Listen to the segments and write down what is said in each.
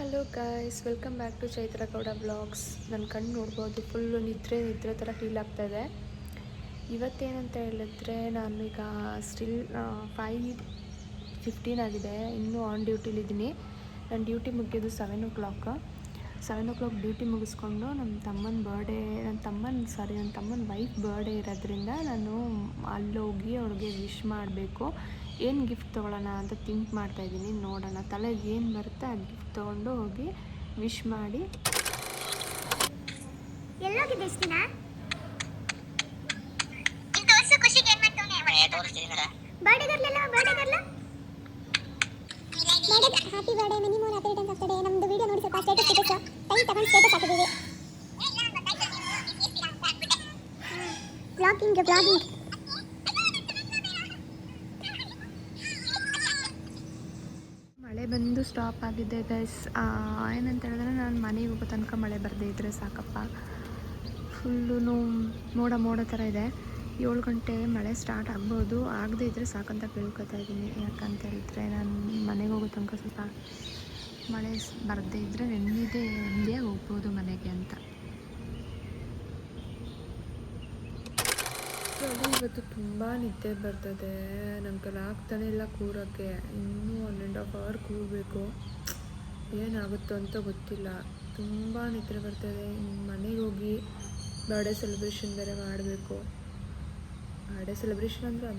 Hello guys welcome back to Chaitra Gowda vlogs ನನ್ನ ಕಣ್ಣು ನೋಡ್ಬೋದು ಫುಲ್ಲು ನಿದ್ರೆ ನಿದ್ರೆ ಥರ ಫೀಲ್ ಆಗ್ತಾ ಇದೆ. ಇವತ್ತೇನಂತ ಹೇಳಿದ್ರೆ ನಾನು ಈಗ ಸ್ಟಿಲ್ ಫೈವ್ ಫಿಫ್ಟೀನ್ ಆಗಿದೆ. ಇನ್ನೂ ಆನ್ ಡ್ಯೂಟಿಲಿದ್ದೀನಿ ನನ್ನ duty ಮುಗಿಯೋದು seven o'clock seven o'clock duty ಮುಗಿಸ್ಕೊಂಡು ನಮ್ಮ ತಮ್ಮನ ಬರ್ಡೇ ನನ್ನ ತಮ್ಮನ ಸಾರಿ ನನ್ನ ತಮ್ಮನ ವೈಫ್ ಬರ್ಡೇ ಇರೋದ್ರಿಂದ ನಾನು ಅಲ್ಲೋಗಿ ಅವ್ಳಿಗೆ ವಿಶ್ ಮಾಡಬೇಕು. ಏನು ಗಿಫ್ಟ್ ತೊಗೊಳ್ಳೋಣ ಅಂತ ಥಿಂಕ್ ಮಾಡ್ತಾಯಿದ್ದೀನಿ ನೋಡೋಣ. ತಲೆಗೆ ಏನು ಬರುತ್ತೆ ಆ ಗಿಫ್ಟ್ ತೊಗೊಂಡು ಹೋಗಿ ವಿಶ್ ಮಾಡಿ. ಎಲ್ಲೋಗಿದ್ದೆ ಇಷ್ಟು ದಿನ? ಬರ್ಡೇ ಗರ್ಲೆಲ್ಲ birthday ಗರ್ಲ happy birthday many more happy returns of the day ನಮ್ದು ವಿಡಿಯೋ ನೋಡಿ ಸ್ವಲ್ಪ ಸ್ಟೇಟಸ್ ಸ್ಟೇಟಸ್ ಟೈಮ್ ತಗೊಂಡು ಸ್ಟೇಟಸ್ ಹಾಕಿದ್ದೀವಿ. ಬ್ಲಾಗಿಂಗ್ ಬ್ಲಾಗಿಂಗ್ ಮಳೆ ಸ್ಟಾಪ್ ಆಗಿದೆ ಗೈಸ್ ಏನಂತ ಹೇಳಿದ್ರೆ ನಾನು ಮನೆಗೆ ಹೋಗೋ ತನಕ ಮಳೆ ಬರದೇ ಇದ್ದರೆ ಸಾಕಪ್ಪ. ಫುಲ್ಲು ಮೋಡ ಮೋಡ ಥರ ಇದೆ. ಏಳು ಗಂಟೆ ಮಳೆ ಸ್ಟಾರ್ಟ್ ಆಗ್ಬೋದು. ಆಗದೇ ಇದ್ದರೆ ಸಾಕಂತ ಕೇಳ್ಕೊತಾ ಇದ್ದೀನಿ. ಯಾಕಂತ ಹೇಳಿದ್ರೆ ನಾನು ಮನೆಗೆ ಹೋಗೋ ತನಕ ಸ್ವಲ್ಪ ಮಳೆ ಬರದೇ ಇದ್ದರೆ ನೆಮ್ಮದಿಯಾಗಿ ಹೋಗ್ಬೋದು ಮನೆಗೆ ಅಂತ. ಅದು ಇವತ್ತು ತುಂಬ ನಿದ್ದೆ ಬರ್ತದೆ. ನಮ್ಮ ಕೈಲಿ ಆಗ್ತಾನೆ ಇಲ್ಲ ಕೂರೋಕ್ಕೆ. ಇನ್ನೂ ಒನ್ ಆ್ಯಂಡ್ ಹಾಫ್ ಅವರ್ ಕೂರಬೇಕು. ಏನಾಗುತ್ತೋ ಅಂತ ಗೊತ್ತಿಲ್ಲ. ತುಂಬ ನಿದ್ರೆ ಬರ್ತದೆ. ಮನೆಗೆ ಹೋಗಿ ಬರ್ಡೇ ಸೆಲೆಬ್ರೇಷನ್ ಬೇರೆ ಮಾಡಬೇಕು. ಬರ್ಡೇ ಸೆಲೆಬ್ರೇಷನ್ ಅಂದರೆ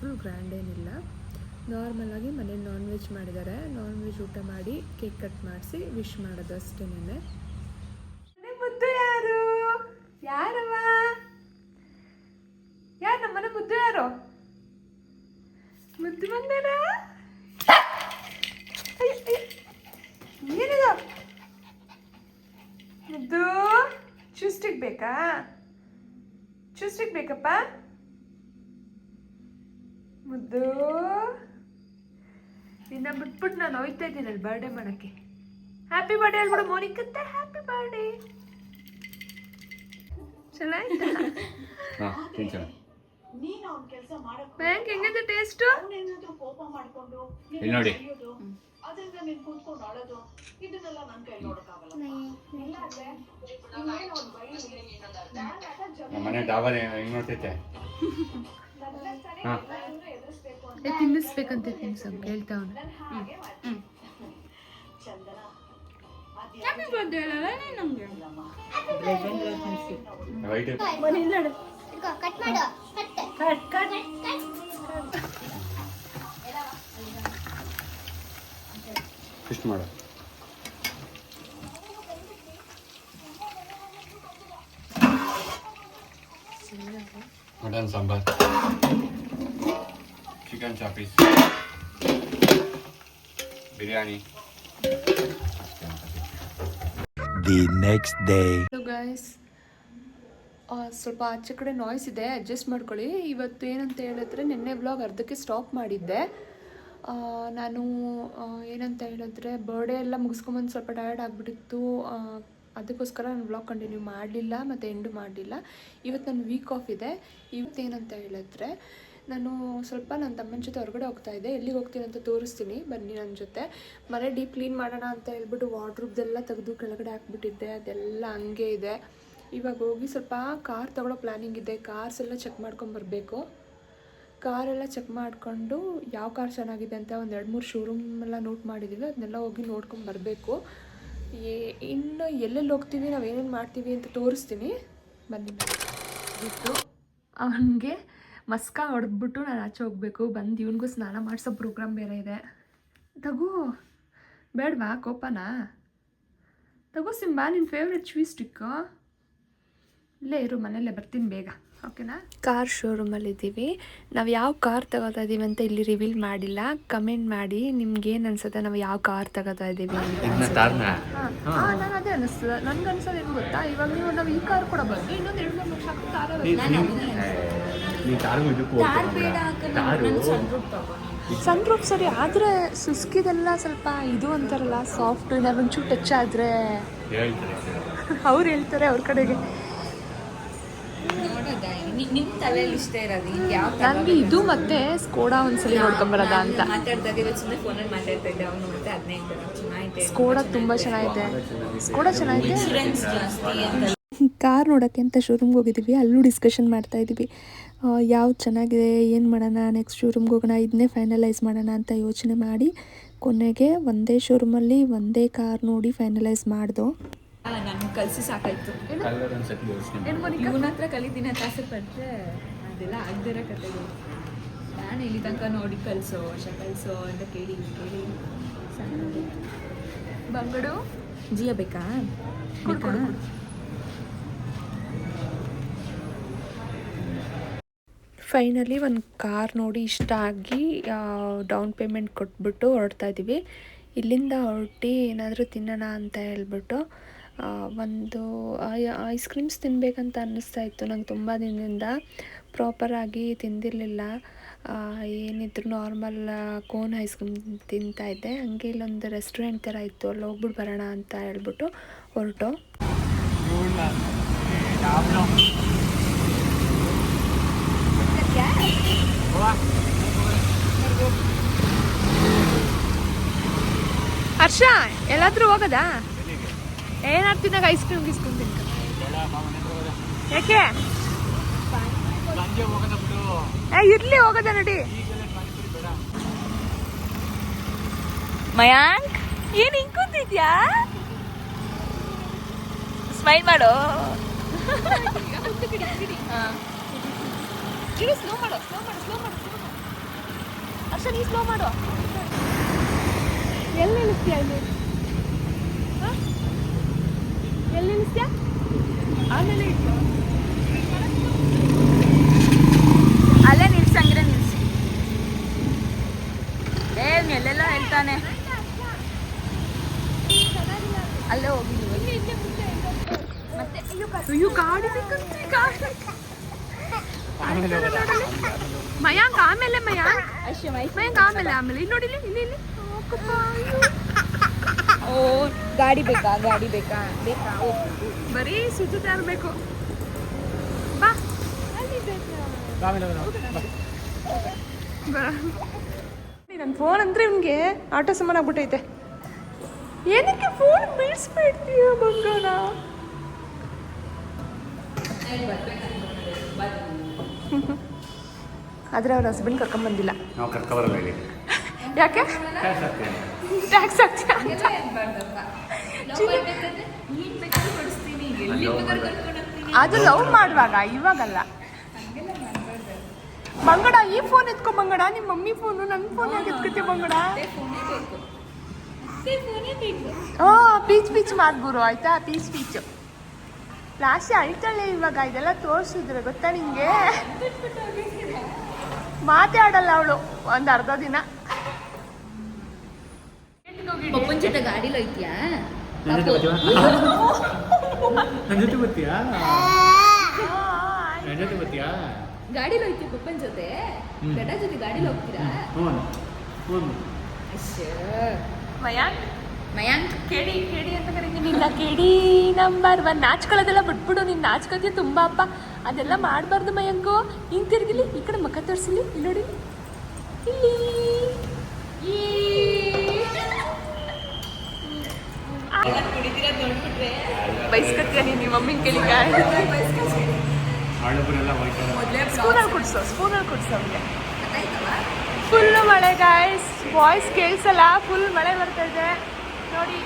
ಫುಲ್ ಗ್ರ್ಯಾಂಡ್ ಏನಿಲ್ಲ. ನಾರ್ಮಲಾಗಿ ಮನೇಲಿ ನಾನ್ ವೆಜ್ ಮಾಡಿದ್ದಾರೆ. ನಾನ್ ವೆಜ್ ಊಟ ಮಾಡಿ ಕೇಕ್ ಕಟ್ ಮಾಡಿಸಿ ವಿಶ್ ಮಾಡೋದು ಅಷ್ಟೇನೆ ಮುದ್ದು ಬಂದಾರ ಏನಿದು? ಮುದ್ದು ಚೂಸ್ಟಿಕ್ ಬೇಕಾ? ಚೂಸ್ಟಿಕ್ ಬೇಕಪ್ಪ? ಮುದ್ದು ನಿನ್ನ ಬಿಟ್ಬಿಟ್ಟು ನಾನು ಹೋಯ್ತಾ ಇದ್ದೀನಲ್ಲ ಬರ್ಡೇ ಮಾಡೋಕ್ಕೆ. ಹ್ಯಾಪಿ ಬರ್ಡೇ ಹೇಳ್ಬಿಡು ಮೋನಿಕತ್ತೆ ಹ್ಯಾಪಿ ಬರ್ಡೇ ಕೆಲಸ ಬ್ಯಾಂಕ್ ಹೆಂಗಿದೆ ಟೇಸ್ಟ್ ಟೇಸ್ಟು ಇಲ್ಲಿ ನೋಡಿ. ನಮ್ಮ ಮನೆ ಡಾಬಾನೆ ಹೆಂಗ್ ನೋಡ್ತೈತೆ? ಹಾಂ. ತಿನ್ನಿಸ್ಬೇಕಂತ ತಿನ್ಸು ಕೇಳ್ತಾವನು ಹ್ಯಾಪಿ ಬರ್ಡೇ ವೈಟ್ ಕಟ್ ಮಾಡು ಕಟ್ ಕಟ್ ಫಿಸ್ಟ್ ಮಾಡು. ಮಟನ್ ಸಾಂಬಾರ್. ಚಿಕನ್ ಚಾಪೀಸ್ ಬಿರಿಯಾನಿ ಅಷ್ಟೇ ಅಂತ the next day. ಸ್ವಲ್ಪ ಆಚೆ ಕಡೆ ನಾಯ್ಸ್ ಇದೆ ಅಡ್ಜಸ್ಟ್ ಮಾಡ್ಕೊಳ್ಳಿ. ಇವತ್ತು ಏನಂತ ಹೇಳಿದ್ರೆ ನಿನ್ನೆ ವ್ಲಾಗ್ ಅರ್ಧಕ್ಕೆ ಸ್ಟಾಪ್ ಮಾಡಿದ್ದೆ. ನಾನು ಏನಂತ ಹೇಳಿದ್ರೆ ಬರ್ಡೇ ಎಲ್ಲ ಮುಗಿಸ್ಕೊಂಬಂದು ಸ್ವಲ್ಪ ಟಯರ್ಡ್ ಆಗಿಬಿಟ್ಟಿತ್ತು. ಅದಕ್ಕೋಸ್ಕರ ನಾನು ವ್ಲಾಗ್ ಕಂಟಿನ್ಯೂ ಮಾಡಲಿಲ್ಲ, ಮತ್ತು ಎಂಡು ಮಾಡಲಿಲ್ಲ. ಇವತ್ತು ನನ್ನ ವೀಕ್ ಆಫ್ ಇದೆ. ಇವತ್ತು ಏನಂತ ಹೇಳಿದ್ರೆ ನಾನು ಸ್ವಲ್ಪ ನನ್ನ ತಮ್ಮನ ಜೊತೆ ಹೊರಗಡೆ ಹೋಗ್ತಾ ಇದ್ದೆ. ಎಲ್ಲಿಗೆ ಹೋಗ್ತೀನಿ ಅಂತ ತೋರಿಸ್ತೀನಿ. ಬನ್ನಿ ನನ್ನ ಜೊತೆ. ಮನೆ ಡೀಪ್ ಕ್ಲೀನ್ ಮಾಡೋಣ ಅಂತ ಹೇಳ್ಬಿಟ್ಟು ವಾರ್ಡ್ರೂಬ್ದೆಲ್ಲ ತೆಗೆದು ಕೆಳಗಡೆ ಹಾಕ್ಬಿಟ್ಟಿದ್ದೆ. ಅದೆಲ್ಲ ಹಂಗೆ ಇದೆ. ಇವಾಗ ಹೋಗಿ ಸ್ವಲ್ಪ ಕಾರ್ ತಗೊಳ್ಳೋ ಪ್ಲ್ಯಾನಿಂಗ್ ಇದೆ. ಕಾರ್ಸ್ ಎಲ್ಲ ಚೆಕ್ ಮಾಡ್ಕೊಂಬರ್ಬೇಕು ಕಾರೆಲ್ಲ ಚೆಕ್ ಮಾಡಿಕೊಂಡು ಯಾವ ಕಾರ್ ಚೆನ್ನಾಗಿದೆ ಅಂತ ಒಂದು ಎರಡು ಮೂರು ಶೋರೂಮ್ ಎಲ್ಲ ನೋಟ್ ಮಾಡಿದ್ದೀವಿ ಅದನ್ನೆಲ್ಲ ಹೋಗಿ ನೋಡ್ಕೊಂಡು ಬರಬೇಕು. ಏ, ಇನ್ನು ಎಲ್ಲೆಲ್ಲಿ ಹೋಗ್ತೀವಿ, ನಾವು ಏನೇನು ಮಾಡ್ತೀವಿ ಅಂತ ತೋರಿಸ್ತೀನಿ ಬನ್ನಿ ಬಿಟ್ಟು ಅವನಿಗೆ ಮಸ್ಕ ಹೊಡೆದ್ಬಿಟ್ಟು ನಾನು ಆಚೆ ಹೋಗಬೇಕು. ಬಂದು ಇವನಿಗೂ ಸ್ನಾನ ಮಾಡಿಸೋ ಪ್ರೋಗ್ರಾಮ್ ಬೇರೆ ಇದೆ. ತಗೋ. ಬೇಡವಾ, ಕೋಪನಾ? ತಗೋ ಸಿಂಬಾ ನಿನ್ನ ಫೇವ್ರೆಟ್ ಸ್ವೀಟ್ ಸ್ಟಿಕ್ಕು ಇಲ್ಲೇ ಇರು ಮನೆಯಲ್ಲೇ ಬರ್ತೀನಿ ಬೇಗ. ಓಕೆನಾ ಕಾರ್ ಶೋರೂಮಲ್ಲಿ ಇದ್ದೀವಿ. ನಾವು ಯಾವ ಕಾರ್ ತಗೋತಾ ಇದ್ದೀವಿ ಅಂತ ಇಲ್ಲಿ ರಿವೀಲ್ ಮಾಡಿಲ್ಲ. ಕಮೆಂಟ್ ಮಾಡಿ ನಿಮ್ಗೆ ಏನು ಅನ್ಸುತ್ತೆ ನಾವು ಯಾವ ಕಾರ್ ತಗೋತಾ ಇದ್ದೀವಿ ನಾನು ಅದೇ ಅನಿಸ್ತದೆ. ನನ್ಗೆ ಅನ್ಸೋದು ಏನು ಗೊತ್ತಾ? ಇವಾಗ ನೀವು ನಾವು ಈ ಕಾರ್ ಕೂಡ ಬಂದು ಇನ್ನೊಂದು ಎರಡು ಮೂರು ಲಕ್ಷ ಕಾರ್ ಸನ್ ರೂಪ್ ಸರಿ ಆದರೆ ಸುಸ್ಕಿದೆಲ್ಲ ಸ್ವಲ್ಪ ಇದು ಅಂತಾರಲ್ಲ ಸಾಫ್ಟ್ ಏನಾದ್ರು ಒಂಚೂರು ಟಚ್ ಆದರೆ ಅವ್ರು ಹೇಳ್ತಾರೆ ಅವ್ರ ಕಡೆಗೆ. ನಿಮ್ ತಲೆಯಲ್ಲಿ ಇಷ್ಟ ಇರೋದು ಈಗ ಯಾವ ನನಗೆ ಇದು ಮತ್ತೆ ಸ್ಕೋಡಾ ಒಂದ್ಸಲಿ ನೋಡ್ಕೊಂಬರೋದ ಅಂತ. ಮಾತಾಡ್ದಾಗ ಇವತ್ತು ಸುಮ್ಮನೆ ಫೋನಲ್ಲಿ ಮಾತಾಡ್ತಾ ಇದ್ದೆ ಅವ್ನು ಮತ್ತೆ ಅದನ್ನೇ ಚೆನ್ನಾಗಿದೆ ಸ್ಕೋಡಾ ತುಂಬಾ ಚೆನ್ನಾಗಿದೆ. ಸ್ಕೋಡಾ ಚೆನ್ನಾಗಿದೆ. ಇನ್ಶೂರೆನ್ಸ್ ಜಾಸ್ತಿ ಅಂತ. ಕಾರ್ ನೋಡೋಕ್ಕೆ ಅಂತ ಶೋರೂಮ್ಗೆ ಹೋಗಿದ್ದೀವಿ ಅಲ್ಲೂ ಡಿಸ್ಕಷನ್ ಮಾಡ್ತಾ ಇದ್ದೀವಿ ಯಾವ್ದು ಚೆನ್ನಾಗಿದೆ ಏನು ಮಾಡೋಣ ನೆಕ್ಸ್ಟ್ ಶೋರೂಮ್ಗೆ ಹೋಗೋಣ ಇದನ್ನೇ ಫೈನಲೈಸ್ ಮಾಡೋಣ ಅಂತ ಯೋಚನೆ ಮಾಡಿ ಕೊನೆಗೆ ಒಂದೇ ಶೋರೂಮಲ್ಲಿ ಒಂದೇ ಕಾರ್ ನೋಡಿ ಫೈನಲೈಸ್ ಮಾಡ್ದೋ. ನನ್ಗೆ ಕಲ್ಸಿ ಸಾಕಾಯ್ತು. ಇವನ ಹತ್ರ ಕಲಿತೀನಿ ಅಂತ ಆಸೆ ಪಟ್ಟರೆ ಅದೆಲ್ಲ ಇರೋ ಕತೆಗಳು. ನಾನು ಇಲ್ಲಿ ತನಕ ನೋಡಿ ಕಲಿಸೋ ವರ್ಷ ಕಲಿಸೋ ಅಂತ ಕೇಳಿ ಕೇಳಿ. ಬಂಗಡು? ಜಿಯ ಬೇಕಾ? ಫೈನಲಿ ಒಂದು ಕಾರ್ ನೋಡಿ ಇಷ್ಟ ಆಗಿ ಡೌನ್ ಪೇಮೆಂಟ್ ಕೊಟ್ಬಿಟ್ಟು ಹೊರಡ್ತಾ ಇದ್ದೀವಿ ಇಲ್ಲಿಂದ ಹೊರಟಿ ಏನಾದರೂ ತಿನ್ನೋಣ ಅಂತ ಹೇಳ್ಬಿಟ್ಟು ಒಂದು ಐಸ್ ಕ್ರೀಮ್ಸ್ ತಿನ್ನಬೇಕಂತ ಅನ್ನಿಸ್ತಾ ಇತ್ತು. ನಂಗೆ ತುಂಬ ದಿನದಿಂದ ಪ್ರಾಪರಾಗಿ ತಿಂದಿರಲಿಲ್ಲ. ಏನಿದ್ರು ನಾರ್ಮಲ್ ಕೋನ್ ಐಸ್ ಕ್ರೀಮ್ ತಿಂತಾ ಇದ್ದೆ. ಹಂಗೆ ಇಲ್ಲೊಂದು ರೆಸ್ಟೋರೆಂಟ್ ಥರ ಇತ್ತು. ಅಲ್ಲಿ ಹೋಗ್ಬಿಟ್ಟು ಬರೋಣ ಅಂತ ಹೇಳ್ಬಿಟ್ಟು ಹೊರಟು. ಹರ್ಷ, ಎಲ್ಲಾದರೂ ಹೋಗೋದಾ? ಏನಾದ್ರು ತಿನ್ನಾಗ ಐಸ್ ಕ್ರೀಮ್ ಗಿಸ್ಕೊಂಡ್ ತಿನ್ಕ? ಯಾಕೆ? ಏ, ಇರ್ಲಿ ಹೋಗದ ನಡಿ. ಮಯಾಂಕ್ ಏನ್ ಹಿಂಗ್ ಕೂತಿದ್ಯಾ ಸ್ಮೈಲ್ ಮಾಡು. ಸ್ಲೋ ಮಾಡು ಸ್ಲೋ ಮಾಡು ಸ್ಲೋ ಮಾಡು ನೀ ಸ್ಲೋ ಮಾಡು. ಎಲ್ಲಿ ನಿಲ್ಲಿಸ್ತೀಯ ಇಲ್ಲಿ ಹ? ಎಲ್ಲಿ ನಿಲ್ಲಿಸ್ತೀಯ ಆಮೇಲೆ ಅಲ್ಲೇ ನಿಲ್ಸಂಗಿರ ನಿಲ್ಸಿ. ಏ ಎಲ್ಲೆಲ್ಲ ಹೇಳ್ತಾನೆ. ಅಲ್ಲೇ ಹೋಗಿ. ಮತ್ತೆ ಅಯ್ಯೋ ಗಾಡಿ ಮಯಾಂಕ್ ಆಮೇಲೆ ಮಯಾಂಕ್. ಮಯಾಂಕ್ ಆಮೇಲೆ ಆಮೇಲೆ. ಇಲ್ಲಿ ನೋಡಿಲಿ ಇಲ್ಲಿ ಇಲ್ಲಿ. ಓ ಗಾಡಿ ಬೇಕಾ ಗಾಡಿ ಬೇಕಾ? ಬೇಕಾ ಬರೀ ಸುತ್ತುತ್ತಾ ಇರ್ಬೇಕು ಬಾ. ನನ್ನ ಫೋನ್ ಅಂದ್ರೆ ಇವನಿಗೆ ಆಟೋ ಸಮಾನ ಆಗ್ಬಿಟ್ಟೈತೆ. ಏನಕ್ಕೆ ಫೋನ್ ಬಿಡಿಸ್ಬಿಡ್ತೀಯ ಬಂಗಾರ ಆದ್ರೆ ಅವ್ರ ಹಸ್ಬೆಂಡ್ ಕರ್ಕೊಂಡ್ ಬಂದಿಲ್ಲ. ನಾವು ಕರ್ಕೊಬರಲ್ಲ ಇಲ್ಲಿ. ಯಾಕೆ? ಹಾಕ್ತೀಯ ಅದು ಲವ್ ಮಾಡುವಾಗ, ಇವಾಗಲ್ಲ. ಮಂಗಡ, ಈ ಫೋನ್ ಎತ್ಕೊ ಮಂಗಡ ನಿಮ್ಮ ಮಮ್ಮಿ ಫೋನು ನನ್ನ ಫೋನ್ ಯಾಕೆ ಎತ್ಕೊತಿ ಮಂಗಡ? ಪೀಚ್ ಪೀಚ್ ಮಾಡ್ಗುರು ಆಯ್ತಾ? ಪೀಚ್ ಪೀಚ್ ಲಾಸ್ಟ್ ಅಳ್ತಾಳೆ ಇವಾಗ, ಇದೆಲ್ಲ ತೋರಿಸಿದ್ರೆ ಗೊತ್ತಾ ನಿಂಗೆ? ಮಾತಾಡಲ್ಲ ಅವಳು, ಒಂದು ಅರ್ಧ ದಿನ ಪಪ್ಪನ್ ಜೊತೆ ಗಾಡಿಲಿ ಹೋಯ್ತೀಯಾ ನನ್ನ ಜೊತೆ ಬರ್ತೀಯಾ ನನ್ನ ಜೊತೆ ಬರ್ತೀಯಾ ಗಾಡಿಲಿ ಹೋಯ್ತೀಯ ಪಪ್ಪನ ಜೊತೆ. ಗಡ ಜೊತೆ ಗಾಡಿಲಿ ಹೋಗ್ತೀರಾ? ಹ್ಞೂ ಹ್ಞೂ ಅಶ್ಶೋ. ಮಯಾಂಕ್? ಮಯಾಂಕ್. ಕೇಳಿ ಕೇಳಿ ಅಂತ ಕರಿತೀನಿ. ಇಲ್ಲ ಕೇಳಿ ನಂಬರ್ ಒನ್. ನಾಚ್ಕೊಳ್ಳೋದೆಲ್ಲ ಬಿಟ್ಬಿಡು. ನೀನು ನಾಚ್ಕೋತೀಯ ತುಂಬ ಅಪ್ಪ. ಅದೆಲ್ಲ ಮಾಡಬಾರ್ದು ಮಯಾಂಕು. ಹಿಂಗೆ ತಿರ್ಗಿಲಿ ಈ ಕಡೆ ಮುಖ ತೋರಿಸಿಲಿ. ಇಲ್ಲಿ ನೋಡಿ. ಇಲ್ಲಿ. ಈ. ಬೈಸ್ಕೊತೀಯ ನೀನು ನಿಮ್ಮ ಮಮ್ಮಿನ ಕೇಳಿ ಹಳ್ಳೊಬ್ಬರೆಲ್ಲ ಹೋಯ್ತಾರೆ. ಸ್ಪೂನಲ್ಲಿ ಕುಡಿಸೋ ಸ್ಪೂನಲ್ಲಿ ಕುಡಿಸೋ ಅವ್ರಿಗೆ ಫುಲ್ ಮಳೆ ಗಾಯ್ಸ್ ವಾಯ್ಸ್ ಕೇಳಿಸಲ್ಲ ಫುಲ್ ಮಳೆ ಬರ್ತಾ ಇದೆ. ನೋಡಿ.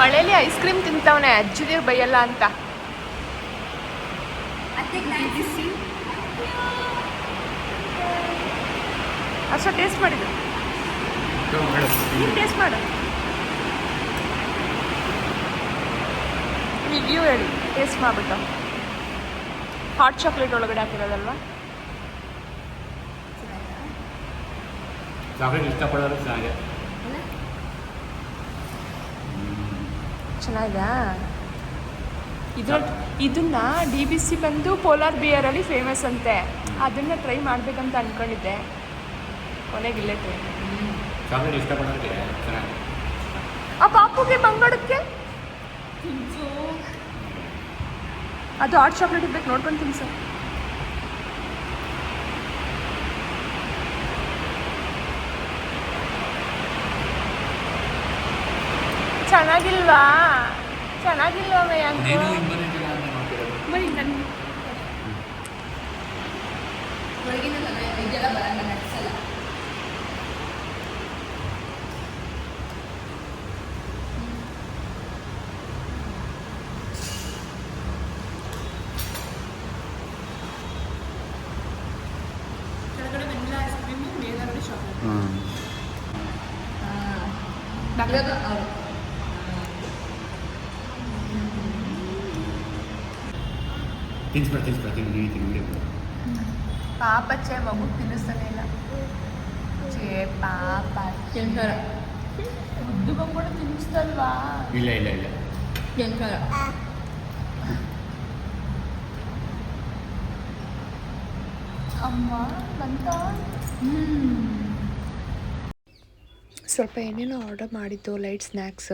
ಮಳೇಲಿ ಐಸ್ ಕ್ರೀಮ್ ತಿಂತವನೆ ಅಜ್ಜಿದಿರ್ ಬೈಯಲ್ಲ ಅಂತ. ಅಷ್ಟ ಟೇಸ್ಟ್ ಮಾಡಿದ್ರು ನೀನು ಟೇಸ್ಟ್ ಮಾಡು. ರಿವ್ಯೂ ಹೇಳಿ ಟೇಸ್ಟ್ ಮಾಡ್ಬಿಟ್ಟು. ಹಾಟ್ ಚಾಕ್ಲೇಟ್ ಒಳಗಡೆ ಹಾಕಿರೋದಲ್ವಾ? ಚಾಕ್ಲೇಟ್ ಇಷ್ಟಪಡೋರು ಚೆನ್ನಾಗಿದೆ ಚೆನ್ನಾಗಿದಾ ಇದ್ರ ಇದನ್ನ ಡಿ ಬಿ ಸಿ ಬಂದು ಪೋಲಾರ್ ಬಿಯರಲ್ಲಿ ಫೇಮಸ್ ಅಂತೆ. ಅದನ್ನ ಟ್ರೈ ಮಾಡ್ಬೇಕಂತ ಅನ್ಕೊಂಡಿದ್ದೆ. ಕೊನೆಗಿಲ್ಲೇ ಟ್ರೈ ಆ ಪಾಪುಗೆ ಬಂಗಾಡಕ್ಕೆ? ಅದು ಹಾಟ್ ಚಾಕ್ಲೇಟ್ ಇರ್ಬೇಕು ನೋಡ್ಕೊಂಡು ತಿನ್ಸು. ಚೆನ್ನಾಗಿಲ್ವಾ? ಚೆನ್ನಾಗಿಲ್ವಾ ಇಂಪಾರ್ಟೆಂಟ್ ಅಂತ ನೋಡ್ತಿರೋದು ಬರೀ ನನ್ನ ಇದೆಲ್ಲ ಬರಲ್ಲ ನಡ್ಸಲ್ಲ ಕೆಳಗಡೆ ವೆನಿಲಾ ಐಸ್ ಕ್ರೀಮು ಮೇಲ್ಗಡೆ ಚಾಕ್ಲೇಟ್ ಇವಾಗ ಅವ್ರು ತಿನ್ಸ್ಬೇಡ ತಿನ್ಸ್ಬೇಡ ತಿನ್ನು ನೀನು ಪಾಪ ವಿಡಿಯೋ ಪಾಪಚ್ಚೆ ಮಗು ತಿನ್ನಿಸ್ತಾನೆ ಇಲ್ಲ. ಚೇ ಪಾಪ ಕೆಂಕರ ಮುದ್ದು ಬಂದ್ಬಿಡ ತಿನ್ನಿಸ್ತಲ್ವಾ ಇಲ್ಲ ಇಲ್ಲ ಇಲ್ಲ. ಕೆಂಕರ ಅಮ್ಮ ಬಂತ? ಸ್ವಲ್ಪ ಏನೇನೋ ಆರ್ಡರ್ ಮಾಡಿದ್ದು ಲೈಟ್ ಸ್ನ್ಯಾಕ್ಸ್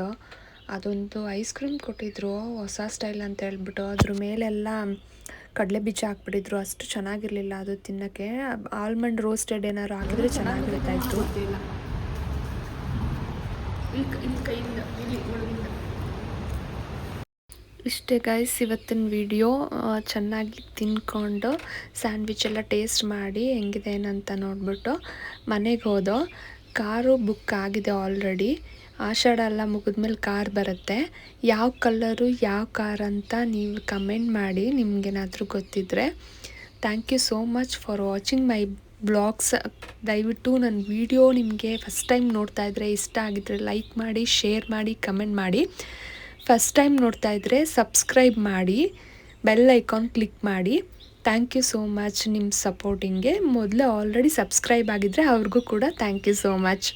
ಅದೊಂದು ಐಸ್ ಕ್ರೀಮ್ ಕೊಟ್ಟಿದ್ರು ಹೊಸ ಸ್ಟೈಲ್ ಅಂತ ಹೇಳ್ಬಿಟ್ಟು. ಅದ್ರ ಮೇಲೆಲ್ಲ ಕಡಲೆ ಬೀಜ ಹಾಕ್ಬಿಟ್ಟಿದ್ರು, ಅಷ್ಟು ಚೆನ್ನಾಗಿರಲಿಲ್ಲ ಅದು ತಿನ್ನೋಕ್ಕೆ. ಆಲ್ಮಂಡ್ ರೋಸ್ಟೆಡ್ ಏನಾದ್ರು ಹಾಕಿದ್ರೆ ಚೆನ್ನಾಗಿರ್ತಾ ಇತ್ತು ಇಷ್ಟೇ ಗೈಸ್ ಇವತ್ತಿನ ವಿಡಿಯೋ ಚೆನ್ನಾಗಿ ತಿನ್ಕೊಂಡು ಸ್ಯಾಂಡ್ವಿಚ್ ಎಲ್ಲ ಟೇಸ್ಟ್ ಮಾಡಿ ಹೆಂಗಿದೆ ಏನಂತ ನೋಡಿಬಿಟ್ಟು ಮನೆಗೆ ಹೋದೋ, ಕಾರು ಬುಕ್ ಆಗಿದೆ ಆಲ್ರೆಡಿ ಆಷಾಢ ಎಲ್ಲ ಮುಗಿದ್ಮೇಲೆ ಕಾರ್ ಬರುತ್ತೆ. ಯಾವ ಕಲ್ಲರು ಯಾವ ಕಾರ್ ಅಂತ ನೀವು ಕಮೆಂಟ್ ಮಾಡಿ ನಿಮಗೇನಾದರೂ ಗೊತ್ತಿದ್ದರೆ thank you so much for watching my vlogs. ದಯವಿಟ್ಟು ನನ್ನ ವಿಡಿಯೋ ನಿಮಗೆ ಫಸ್ಟ್ ಟೈಮ್ ನೋಡ್ತಾ ಇದ್ದರೆ ಇಷ್ಟ ಆಗಿದ್ದರೆ ಲೈಕ್ ಮಾಡಿ, ಶೇರ್ ಮಾಡಿ, ಕಮೆಂಟ್ ಮಾಡಿ. ಫಸ್ಟ್ ಟೈಮ್ ನೋಡ್ತಾ ಇದ್ದರೆ ಸಬ್ಸ್ಕ್ರೈಬ್ ಮಾಡಿ, ಬೆಲ್ ಐಕಾನ್ ಕ್ಲಿಕ್ ಮಾಡಿ. ಥ್ಯಾಂಕ್ ಯು ಸೋ ಮಚ್ ನಿಮ್ಮ ಸಪೋರ್ಟಿಂಗೆ ಮೊದಲು ಆಲ್ರೆಡಿ ಸಬ್ಸ್ಕ್ರೈಬ್ ಆಗಿದ್ದರೆ ಅವ್ರಿಗೂ ಕೂಡ ಥ್ಯಾಂಕ್ ಯು ಸೋ ಮಚ್.